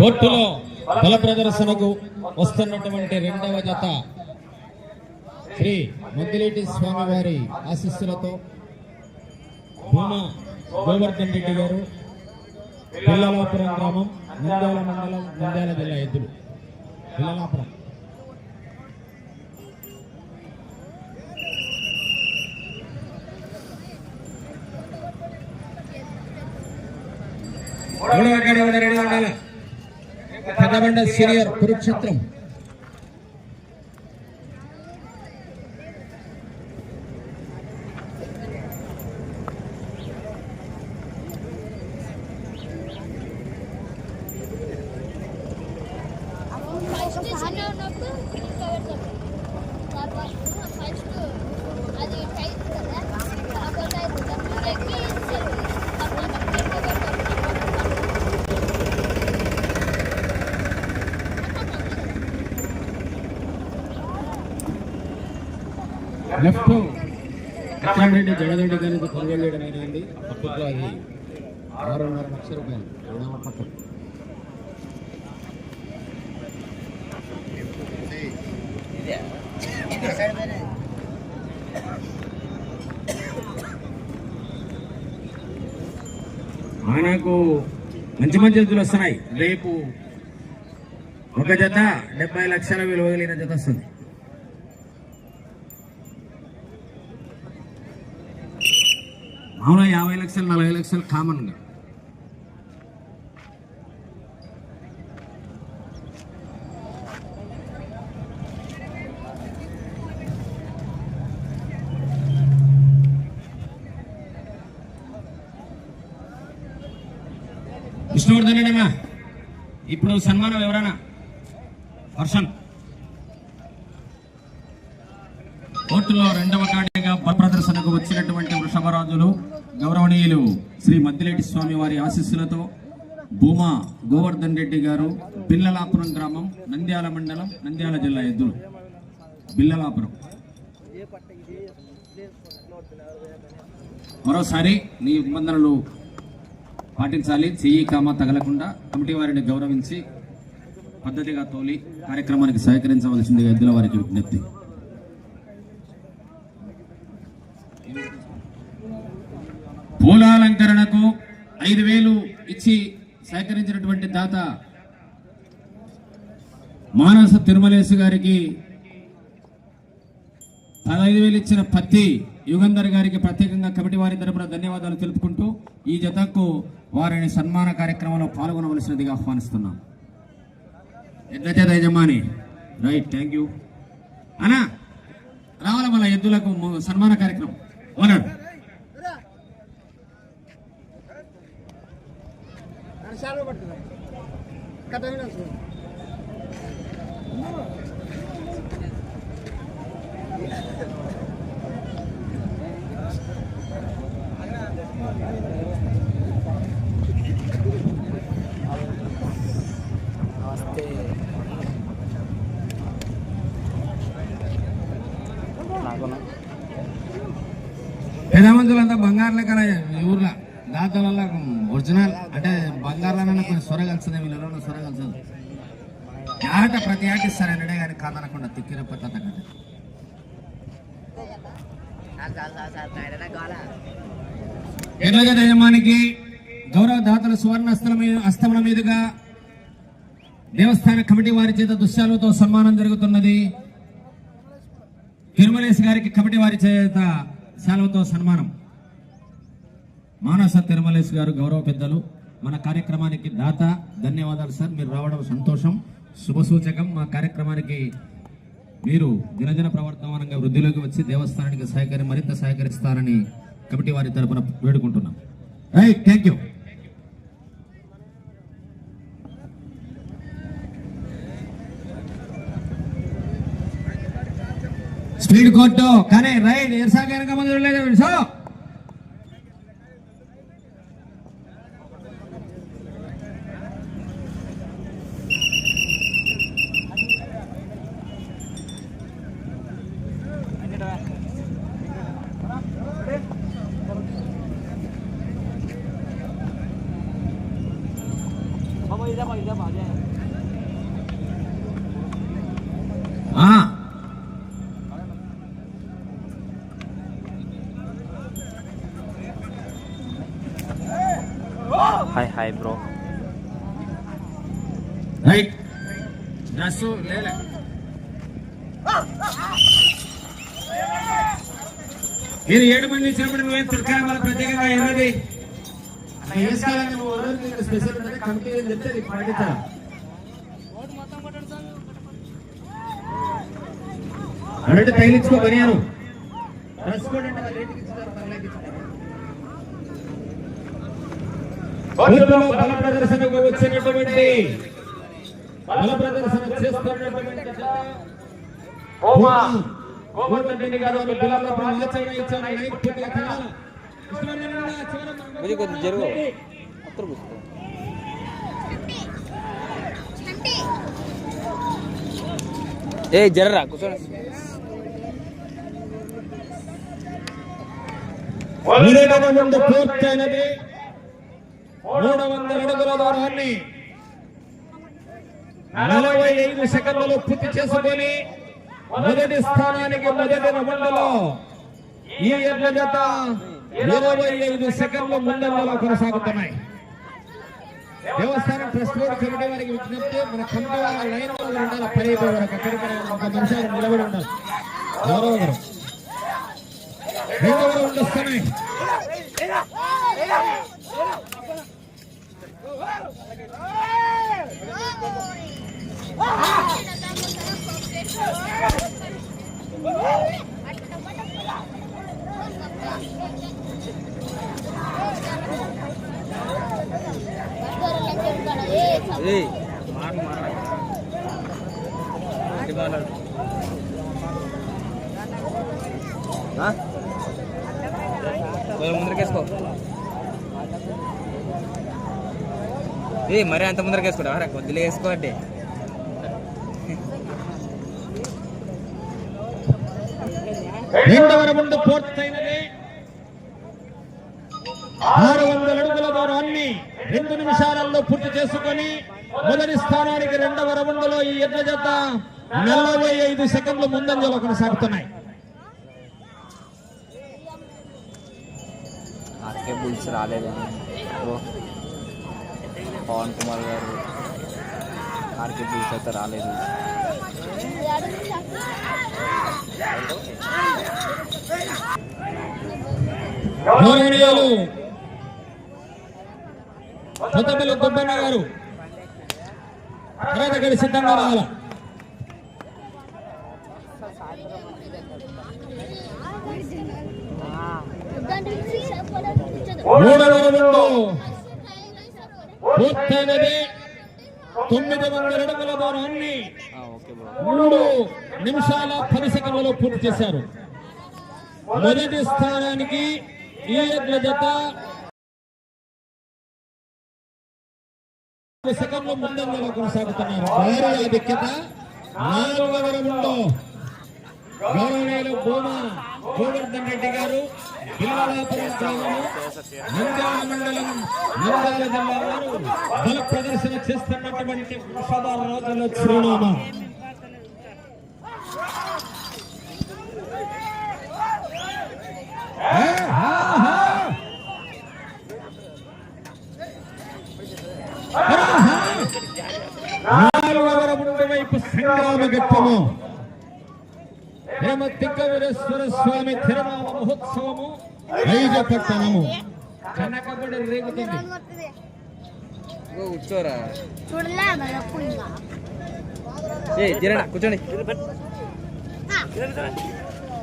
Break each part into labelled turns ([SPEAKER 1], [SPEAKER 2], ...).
[SPEAKER 1] కోర్టులో బల ప్రదర్శనకు వస్తున్నటువంటి రెండవ జత శ్రీ ముద్దిరెడ్డి స్వామివారి ఆశీస్సులతో భూమా గోవర్ధన్ రెడ్డి గారు పిల్లలాపురం గ్రామం నంద్యాల మండలం నంద్యాల జిల్లా ఎద్దులు. పిల్లలాపురం మూడవ గడి ఉన్న రెడీ ఉండాలి పెద్దబండ సీనియర్ కురుక్షేత్రం
[SPEAKER 2] ఫస్ట్ చిన్న ఉన్నప్పుడు ఇంకా పెడతాం తర్వాత ఫస్ట్ అది టైట్ కదా తర్వాత అది డబ్బులు ఎక్కి ఇస్తారు తర్వాత ఇంకా పెడతాం
[SPEAKER 1] లెఫ్ట్ రెడ్డి జగదరెడ్డి గారికి కొనుగోలు చేయడం జరిగింది అప్పట్లో అది ఆరున్నర లక్షల రూపాయలు. రెండవ పక్కన. ఆయనకు మంచి మంచి ఎద్దులు వస్తున్నాయి. రేపు ఒక జత డెబ్బై లక్షల విలువ కలిగిన జత వస్తుంది మామూలుగా యాభై లక్షలు నలభై లక్షలు కామన్గా. విష్ణువర్ధన్ ఇప్పుడు సన్మానం ఎవరైనా వర్షన్ ఆశీస్సులతో భూమా గోవర్ధన్ రెడ్డి గారు బిల్లలాపురం గ్రామం నంద్యాల మండలం నంద్యాల జిల్లా ఎద్దులు. బిల్లలాపురం. మరోసారి నీ నిబంధనలు పాటించాలి. చెయ్యి కామ తగలకుండా కమిటీ వారిని గౌరవించి పద్ధతిగా తోలి కార్యక్రమానికి సహకరించవలసిందిగా ఎద్దుల వారికి విజ్ఞప్తి పూలాలంకరణకు ఐదు వేలు ఇచ్చి సేకరించినటువంటి దాత మానస తిరుమలేశు గారికి పదహైదు వేలు ఇచ్చిన పత్తి యుగంధర్ గారికి ప్రత్యేకంగా కమిటీ వారి తరపున ధన్యవాదాలు తెలుపుకుంటూ ఈ జతకు వారిని సన్మాన కార్యక్రమంలో పాల్గొనవలసినదిగా ఆహ్వానిస్తున్నాం. ఎడ్ల యజమాని. రైట్ థ్యాంక్ యూ అనా రావాల మన ఎద్దులకు సన్మాన కార్యక్రమం? ఓనర్.
[SPEAKER 3] నమస్తే నాకున్నా
[SPEAKER 1] పెద్దమంతులంతా బంగారు లెక్కన ఈ ఊర్లో. దాతలలో ఒరిజినల్. అంటే వీళ్ళలో ఆట ప్రతి ఆట ఇస్తారనడే కానీ కాదనకుండా తిక్కిర పద్ధత కదా యజమానికి గౌరవ దాతల సువర్ణ హస్తల మీదుగా దేవస్థాన కమిటీ వారి చేత దుశ్శాలతో సన్మానం జరుగుతున్నది. తిరుమలేశ్ గారికి కమిటీ వారి చేత శాలువతో సన్మానం. మానస తిరుమలేశ్ గారు గౌరవ పెద్దలు. మన కార్యక్రమానికి దాత ధన్యవాదాలు సార్. మీరు రావడం సంతోషం. శుభసూచకం మా కార్యక్రమానికి మీరు దినదిన ప్రవర్తమానంగా వృద్ధిలోకి వచ్చి దేవస్థానానికి సహకరి మరింత సహకరిస్తారని కమిటీ వారి తరపున వేడుకుంటున్నాం. Right thank you. Speed court కానీ రైట్ ఎరసాక వెనక ముందు సో ఆ,
[SPEAKER 3] hi hi bro
[SPEAKER 1] right dress లేలే ఇది ఏడు మంది ఇచ్చినప్పుడు నువ్వేం తిరకాలి మన ప్రత్యేకంగా ఎన్నది వేసుకోవాలని నువ్వు వదలదు, స్పెషల్ కమిటీ చెప్తే నీకు అన్నట్టు తగిలించుకో బనియాను డ్రెస్ కోడ్ అంటే వాళ్ళు ఏంటికి ఇచ్చుతారు, పర్లేకి ఇచ్చుతారు. కోర్టులో బల ప్రదర్శనకు వచ్చినటువంటి బల ప్రదర్శన చేస్తున్నటువంటి జత. హోమా గోవర్ధన్ గారు పిల్లల ఆచరణ ఇచ్చారు.
[SPEAKER 3] బుజ్జి కొద్దిగా జరుగు అత్తరు కూర్చో
[SPEAKER 2] అంటే
[SPEAKER 3] ఏ జర్రా కూర్చోండి.
[SPEAKER 1] పూర్తయినది. మూడు వందల అడుగుల దూరాన్ని నలభై ఐదు సెకండ్లలో పూర్తి చేసుకొని మొదటి స్థానానికి మొదటి రౌండ్లో ఈ ఎడ్ల జత ఇరవై ఐదు సెకండ్లు ముందంలో కొనసాగుతున్నాయి. దేవస్థానం ట్రస్ట్ బోర్డు కమిటీ వారికి విజ్ఞప్తి మన కమిటీ వారి లైన్లో ఉండాలి పని అయిపోయే వరకు అక్కడికి ఒక నిలబడి ఉండాలి. ఎవరో ఒకరు రెండవ రౌండ్ వస్తున్నాయి.
[SPEAKER 2] ఏ
[SPEAKER 3] మరి అంత ముందరకేసుకోడా రా కొద్దిగా వేసుకో అంటే.
[SPEAKER 1] రెండవ రౌండ్ పూర్తయినది. ఆరు వందల అడుగుల దూరాన్ని రెండు నిమిషాలలో పూర్తి చేసుకొని మొదటి స్థానానికి రెండవ రౌండ్లో ఈ ఎడ్ల జత నలభై ఐదు సెకండ్ల ముందంజలో కొనసాగుతున్నాయి.
[SPEAKER 3] ఓ పవన్ కుమార్ గారు ఆర్కే బీచ్ అయితే రాలేదు.
[SPEAKER 1] కొత్తపల్లి దుబ్బన్న గారు. తర్వాత గడి సిద్ధంగా రావాల? మూడవ రౌండ్ పూర్తయినది తొమ్మిది వందల అడుగుల దూరాన్ని మూడు నిమిషాల పది సెకండ్లలో పూర్తి చేశారు. మొదటి స్థానానికి ఈ ఎడ్ల జత సెకండ్లు ముందంజలో కొనసాగుతున్నారు. భారీ ఆధిక్యత. నాలుగవ రౌండ్లో గౌరవనీయులు భూమా గోవర్ధన్ రెడ్డి గారు. మండలం నంద్యాల జిల్లా వారు బల ప్రదర్శన చేస్తున్నటువంటి వృషభ రోజుల చిరునామా నాలుగవ రౌండ్ వైపు సంగ్రామ ఘట్టము హేమ తిక్కవీరేశ్వర స్వామి తిరునామ మహోత్సవము. ఐజపట్టణము కనకబడి రేగుతుంది.
[SPEAKER 3] కూర్చోరా.
[SPEAKER 2] చూడలే
[SPEAKER 3] ఏ జరడా కూర్చోండి.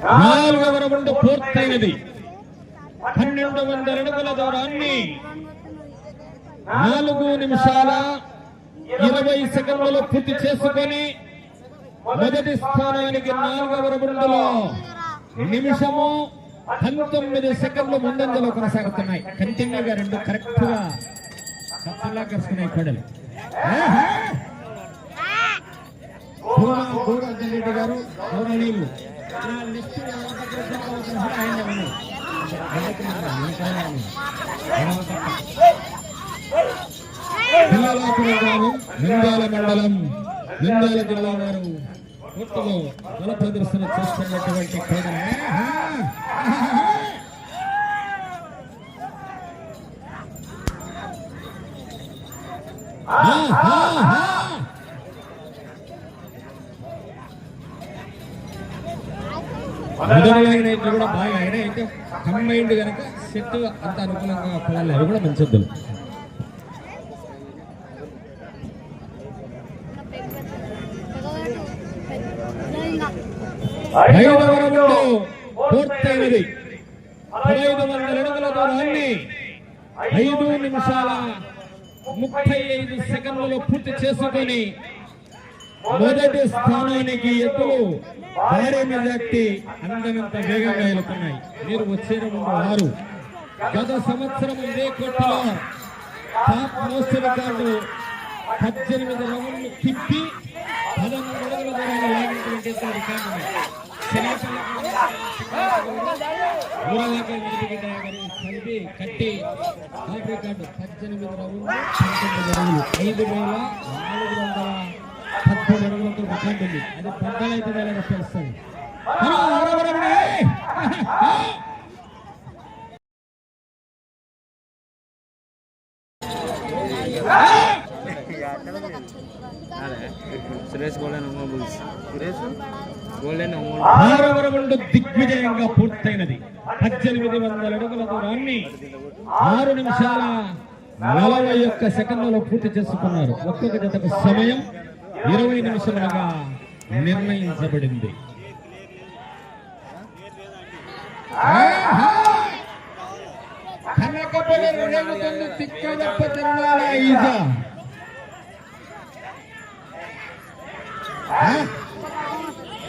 [SPEAKER 1] నాలుగవ రౌండ్ పూర్తయినది. పన్నెండు వందల అడుగుల దూరాన్ని నాలుగు నిమిషాల ఇరవై సెకండ్లలో పూర్తి చేసుకొని మొదటి స్థానానికి నాలుగవ రౌండ్లో నిమిషము పంతొమ్మిది సెకండ్లు ముందంజలో కొనసాగుతున్నాయి. కంటిన్యూగా రెండు కరెక్ట్గా కత్తుల్లా కలుసుకున్నాయి గోవర్ధన్ రెడ్డి గారు గౌరవనీయులు. గ్రామం మండలం. నంద్యాల జిల్లా వారు పూర్తిగా బల ప్రదర్శన చేస్తున్నటువంటి క్రీడలు మొదలైన కూడా బాగా అయినా అయితే కంబైండ్ కనుక సెట్ అంత అనుకూలంగా పొలాలు అవి కూడా మంచిద్దులు ఐదవ రౌండ్ పూర్తయినది పదహైదు వందల అడుగుల దూరాన్ని ఐదు నిమిషాల ముప్పై ఐదు సెకండ్లలో పూర్తి చేసుకొని మొదటి స్థానానికి ఎత్తులు భారీ మెజార్టీ అందనంత వేగంగా వెళుతున్నాయి మీరు వచ్చే ముందు ఆరు. గత సంవత్సరం ఇదే కోటలో టాప్ మోస్ట్ రికార్డు పద్దెనిమిది రౌండ్లు తిప్పి పదమూడు అడుగుల ద్వారా లాగినటువంటి రికార్డు కలిపి కట్టి టాప్ రికార్డు పద్దెనిమిది రౌండ్లు పంతొమ్మిది ఐదు వేల నాలుగు వందల రికార్డు ఉంది అది వేల
[SPEAKER 3] సురేష్ గోల్డెన్ సురేష్?
[SPEAKER 1] ఆరవ రౌండ్ దిగ్విజయంగా పూర్తయినది. పద్దెనిమిది వందల అడుగుల దూరాన్ని ఆరు నిమిషాల నలభై ఒక్క సెకండ్లలో పూర్తి చేసుకున్నారు. ఒక్కొక్క జతకు సమయం ఇరవై నిమిషములుగా నిర్ణయించబడింది. కనకపల్లి తిక్కదప్ప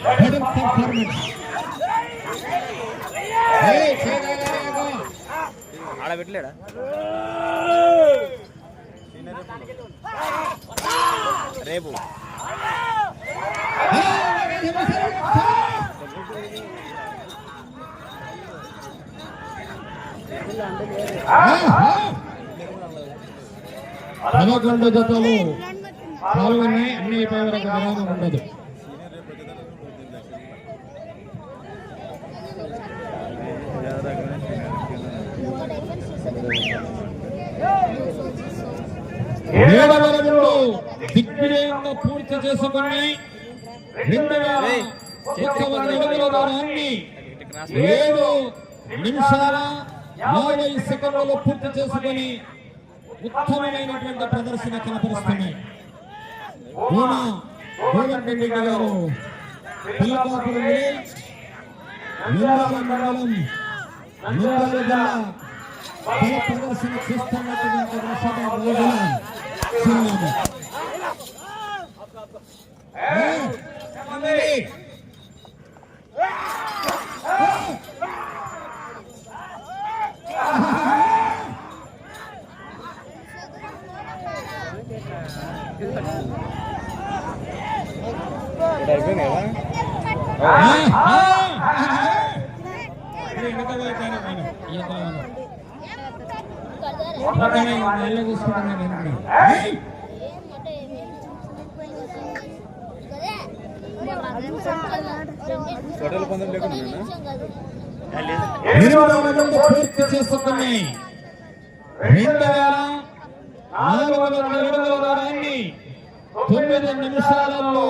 [SPEAKER 1] తిరునాళ performance.
[SPEAKER 3] ఆడ పెట్టలేడా రేపు
[SPEAKER 1] పదకొండు జతలు పాల్గొన్నాయి అన్ని అయిపోయే వరకు విరామం ఉండదు ఏడవ రౌండ్లో పూర్తి చేసుకుని ఏడు నిమిషాల యాభై సెకండ్లలో పూర్తి చేసుకొని ఉత్తమమైనటువంటి ప్రదర్శన కనపరుస్తున్నాయి రెడ్డి గారు. నిందాల మండలం నిందాల జిల్లా. బల ప్రదర్శన చేస్తున్నటువంటి రషద రోజున చిరునామా ఏ, అన్నయ్య.
[SPEAKER 3] ఇక్కడ అయిపోయింది కదా
[SPEAKER 1] ఆ, ఆ, ఇది వెనక వైపు అయినా మనం, ఈ యొక్క మనం. పక్కనే నెల్ల చూసుకుంటున్నా నేను కూడా. ఏయ్!
[SPEAKER 3] గొడవల పందెం లేకుండా
[SPEAKER 1] ఎనిమిదవ రౌండ్ పూర్తి చేసుకున్నాయి రెండు వేల నాలుగు వందల అడుగుల దూరాన్ని తొమ్మిది నిమిషాలలో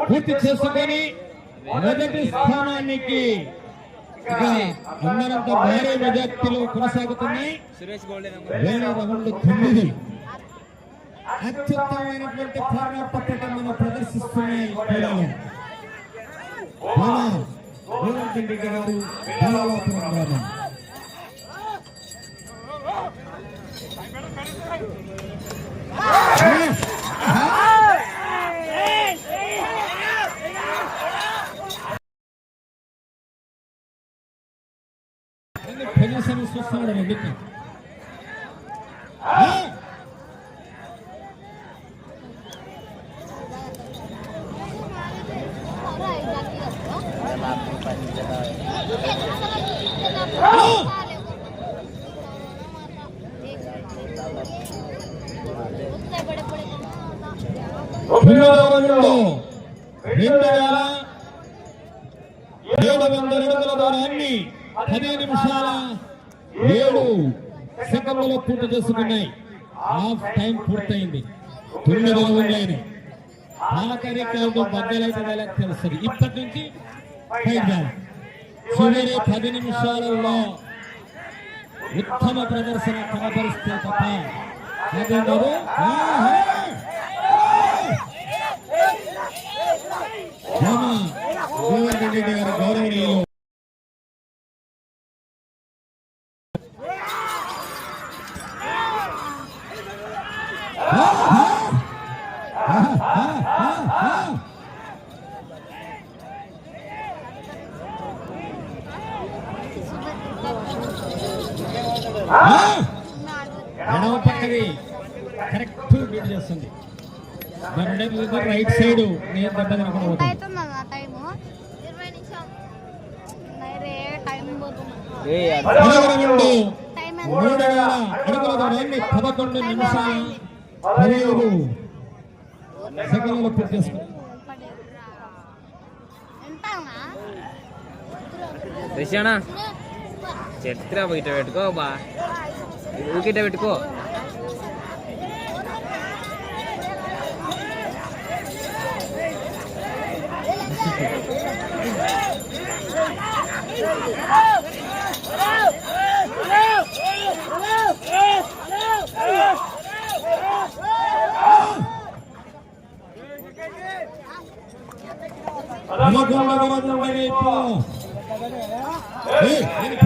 [SPEAKER 1] పూర్తి చేసుకొని మొదటి స్థానానికి అందరంత భారీ మెజార్టీలో కొనసాగుతున్నాయి. రౌండ్ తొమ్మిది. అత్యుత్తమైనటువంటి పోరాట పట్టణం ప్రదర్శిస్తున్నాయి మన గారు చేస్తున్నాడు
[SPEAKER 4] అని
[SPEAKER 1] చెప్పి వినోదంలో రెండు వేల ఏడు వందల అడుగుల దారాన్ని పది నిమిషాల ఏడు సెకండ్లలో పూర్తి చేసుకున్నాయి. హాఫ్ టైం పూర్తయింది. తొమ్మిది రౌండ్లైనవి ఆఖరి కౌంట్ మధ్యలో తెలుస్తుంది. ఇప్పటి నుంచి చివరి పది నిమిషాలలో ఉత్తమ ప్రదర్శన కనబరిస్తే తప్ప అదేంటారు గౌరవనీయులు ఎడమ పక్కది. కరెక్ట్ బీట్ చేస్తుంది. దండ రైట్ సైడ్ నేను దెబ్బ తినకుండా పోతుంది
[SPEAKER 4] అవుతుందా టైము ఇరవై నిమిషాలు నైరే టైం పోతుంది.
[SPEAKER 3] ఏ
[SPEAKER 1] పదకొండు
[SPEAKER 4] టైం
[SPEAKER 1] మూడు వేల అడుగుల దూరాన్ని పదకొండు నిమిషాల. పూర్తి
[SPEAKER 3] రిషానా చరిత్ర ఇట పెట్టుకో బా ఊకిట పెట్టుకో
[SPEAKER 1] పదకొండవ రౌండ్ వైపు ఏయ్, నేను పిల్లలు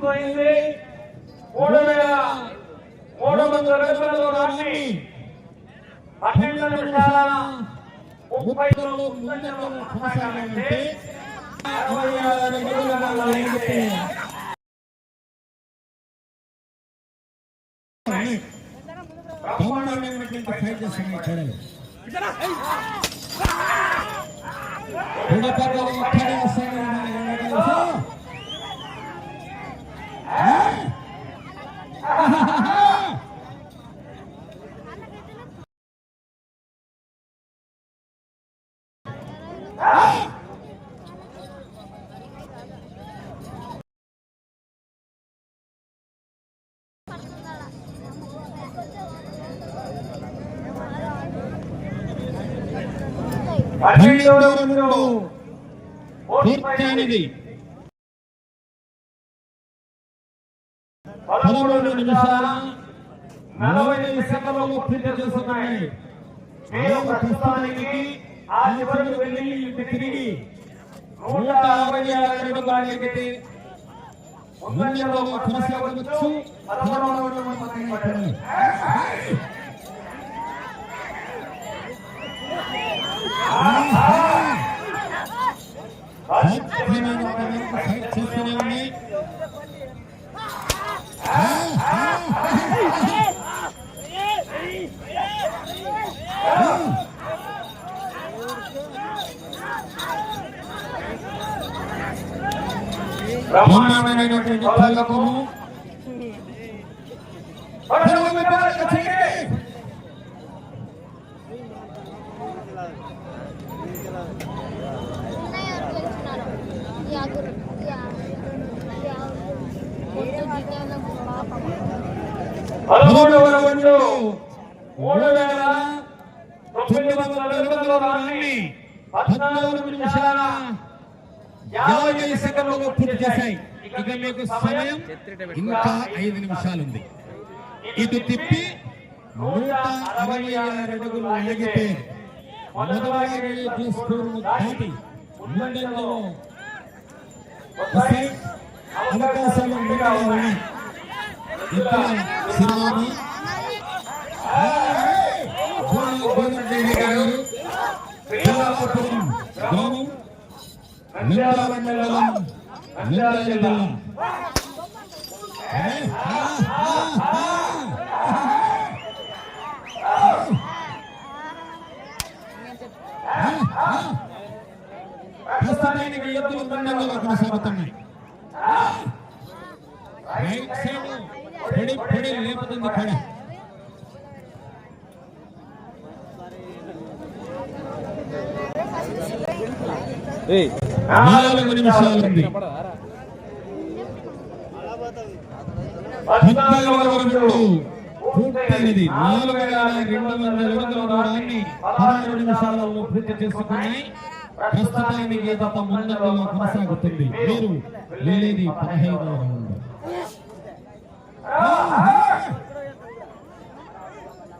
[SPEAKER 1] పిల్లలు అడిగాడు, పిల్లలు అడిగాడు. ఏయ్! యాభై, యాభై, యాభై, యాభై, యాభై, యాభై, యాభై.
[SPEAKER 4] పని చేస్తారు వాళ్ళకి కొడతారు వాళ్ళకి.
[SPEAKER 1] పదకొండవ రౌండ్ దిగ్విజయంగా పూర్తయింది మూడు వేల మూడు వందల అడుగుల దూరాన్ని పన్నెండు నిమిషాల ముప్పై తొమ్మిది ముందంజలో కొనసాగాలంటే అరవై ఆరు అడుగుల దూరాలు ఎగిరితే బ్రహ్మాండమైనటువంటి ఫైట్ చేస్తున్నాయి చూడాలి పన్నెండు పూర్తయినది. పదమూడు నిమిషాల నలభై ఐదు సెకండ్లలో పూర్తి చేసుకున్నాయి ప్రస్తుతానికి ఆ చివరికి వెళ్ళి తిరిగి నూట అరవై ఆరు అడుగులు ఎగితే కొనసాగవచ్చు. మాత్రమే చూడాలి. ఫైట్ చేస్తూనే ఉన్నాయి బ్రహ్మాండమైనటువంటి పల్లకము పద్నాలుగు నిమిషాల యాభై సెకండ్లలో పూర్తి చేశాయి. ఇక మీకు సమయం ఇంకా ఐదు నిమిషాలు ఉంది ఇటు తిప్పి నూట అరవై ఆరు అడుగులు దాటి ముందంజలో వస్తాయి అవకాశాలు ఉన్నాయి. ఇద్దరు గ్రామం నంద్యాల ఎద్దులు లేపుతుంది కడ నాలుగు నిమిషాలు ఉంది పద్నాలుగు వరకు పూర్తయినది. నాలుగు వేల రెండు వందల అడుగుల దూరాన్ని పదహారు నిమిషాలలో పూర్తి చేసుకున్నాయి ప్రస్తుతానికి గత ముందంలో కొనసాగుతుంది. మీరు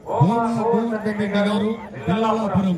[SPEAKER 1] రౌండ్ గోవర్ధన్ రెడ్డి గారు పిల్లలాపురం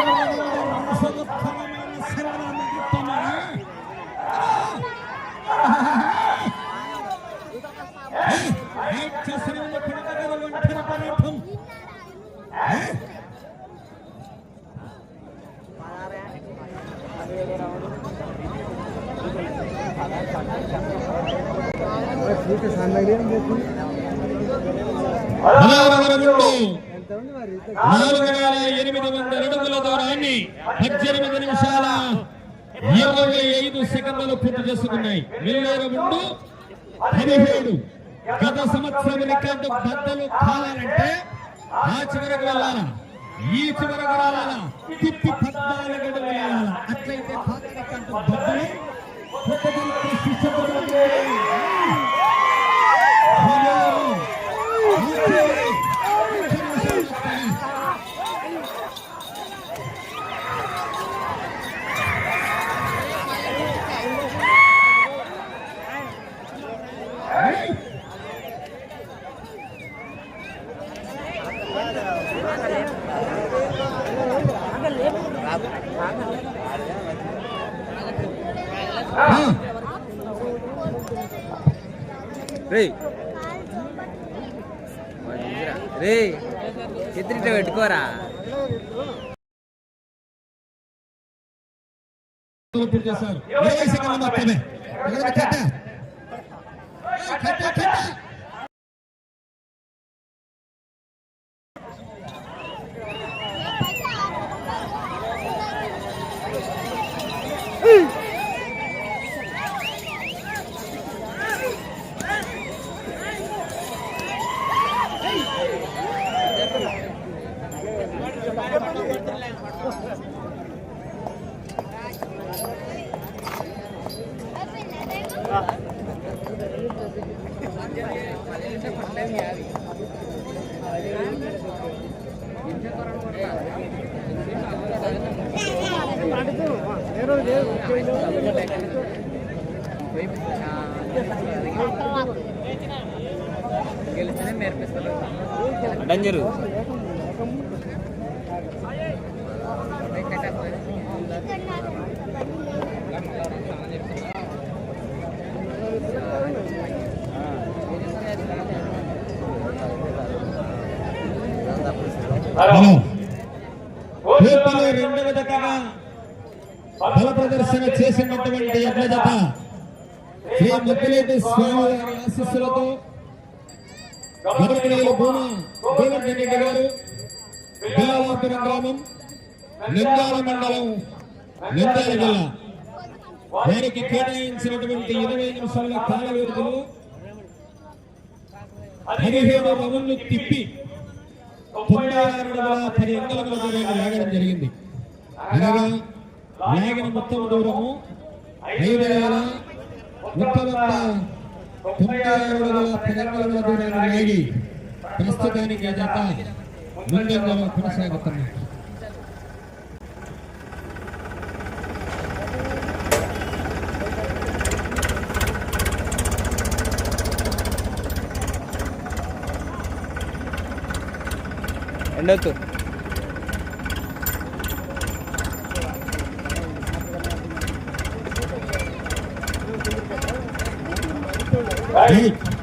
[SPEAKER 1] నాలుగు వేల ఎనిమిది వందల అడుగుల దూరాన్ని పద్దెనిమిది నిమిషాల ఇరవై ఐదు సెకండ్లు పూర్తి చేసుకున్నాయి. వెళ్ళేరు ముందు పదిహేడు. గత సంవత్సరం రికార్డు బద్దలు కావాలంటే ఆ చివరకు వెళ్ళాలా? ఈ చివరకు రావాలా? తిప్పి పద్నాలుగు అడుగులు వెళ్ళాలా అట్లయితే పాత రికార్డు బద్దలు.
[SPEAKER 3] రే రే చిత్రిట పెట్టుకోరా.
[SPEAKER 1] చేశారు
[SPEAKER 3] డంజరు
[SPEAKER 1] ముద్దులేటి స్వామి వారి ఆశీస్సులతో గవర్నమెంట్ రెడ్డి గారు బిల్లాపురం గ్రామం లింగాల మండలం లింగాల జిల్లా. వారికి కేటాయించినటువంటి ఇరవై నిమిషాల కాల వ్యవధిలో పదిహేను రౌండ్లు తిప్పి తొంభై ఆరు అడుగుల పది అంగుళముల దూరాన్ని లాగడం జరిగింది. అనగా లాగిన మొత్తం దూరము ఐదు వేల ఒక్క వంద తొంభై ఆరు అడుగుల పది అంగుళముల దూరాన్ని Hey!